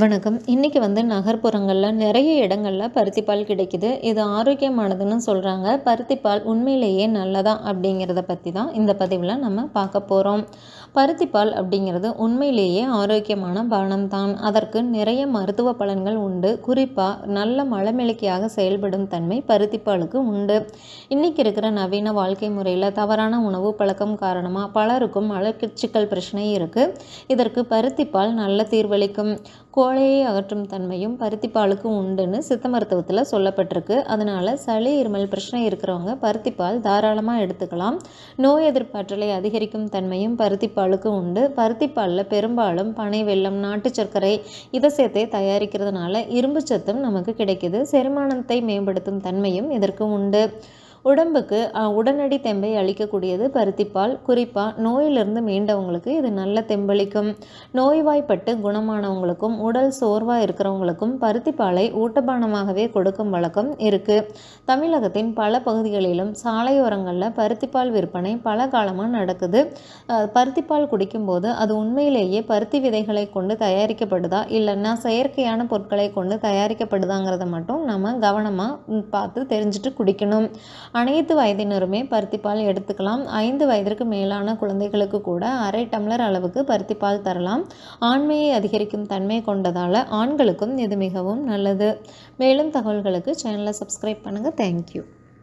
வணக்கம். இன்றைக்கி வந்து நகர்ப்புறங்களில் நிறைய இடங்களில் பருத்திப்பால் கிடைக்குது. இது ஆரோக்கியமானதுன்னு சொல்கிறாங்க பருத்திப்பால் உண்மையிலேயே நல்லதா அப்படிங்கிறத பற்றி தான் இந்த பதிவில் நம்ம பார்க்க போகிறோம் பருத்திப்பால் அப்படிங்கிறது உண்மையிலேயே ஆரோக்கியமான பானம் தான். அதற்கு நிறைய மருத்துவ பலன்கள் உண்டு. குறிப்பாக நல்ல மலமிளக்கியாக செயல்படும் தன்மை பருத்திப்பாலுக்கு உண்டு. இன்றைக்கி இருக்கிற நவீன வாழ்க்கை முறையில் தவறான உணவு பழக்கம் காரணமாக பலருக்கும் மலச்சிக்கல் பிரச்சனை இருக்குது இதற்கு பருத்திப்பால் நல்ல தீர்வளிக்கும். கோழையை அகற்றும் தன்மையும் பருத்திப்பாலுக்கு உண்டுன்னு சித்த மருத்துவத்தில் சொல்லப்பட்டிருக்கு. அதனால் சளி இருமல் பிரச்சனை இருக்கிறவங்க பருத்திப்பால் தாராளமாக எடுத்துக்கலாம். நோய் எதிர்ப்பாற்றலை அதிகரிக்கும் தன்மையும் பருத்திப்பாலுக்கு உண்டு. பருத்திப்பாலில் பெரும்பாலும் பனை வெள்ளம் நாட்டு சர்க்கரை இதை சேர்த்தே தயாரிக்கிறதுனால இரும்பு சத்தும் நமக்கு கிடைக்குது. செரிமானத்தை மேம்படுத்தும் தன்மையும் இதற்கு உண்டு. உடம்புக்கு உடனடி தெம்பை அளிக்கக்கூடியது பருத்திப்பால். குறிப்பாக நோயிலிருந்து மீண்டவங்களுக்கு இது நல்ல தெம்பளிக்கும். நோய்வாய்ப்பட்டு குணமானவங்களுக்கும் உடல் சோர்வாக இருக்கிறவங்களுக்கும் பருத்திப்பாலை ஊட்டபானமாகவே கொடுக்கும் வழக்கம் இருக்குது தமிழகத்தின் பல பகுதிகளிலும் சாலையோரங்களில் பருத்திப்பால் விற்பனை பல காலமாக நடக்குது. பருத்திப்பால் குடிக்கும்போது அது உண்மையிலேயே பருத்தி விதைகளை கொண்டு தயாரிக்கப்படுதா இல்லைன்னா செயற்கையான பொருட்களை கொண்டு தயாரிக்கப்படுதாங்கிறத மட்டும் நம்ம கவனமாக பார்த்து தெரிஞ்சுட்டு குடிக்கணும். அனைத்து வயதினருமே பருத்திப்பால் எடுத்துக்கலாம். ஐந்து வயதிற்கு மேலான குழந்தைகளுக்கு கூட அரை டம்ளர் அளவுக்கு பருத்திப்பால் தரலாம். ஆண்மையை அதிகரிக்கும் தன்மை கொண்டதால் ஆண்களுக்கும் இது மிகவும் நல்லது. மேலும் தகவல்களுக்கு சேனலை சப்ஸ்கிரைப் பண்ணுங்கள் தேங்க்யூ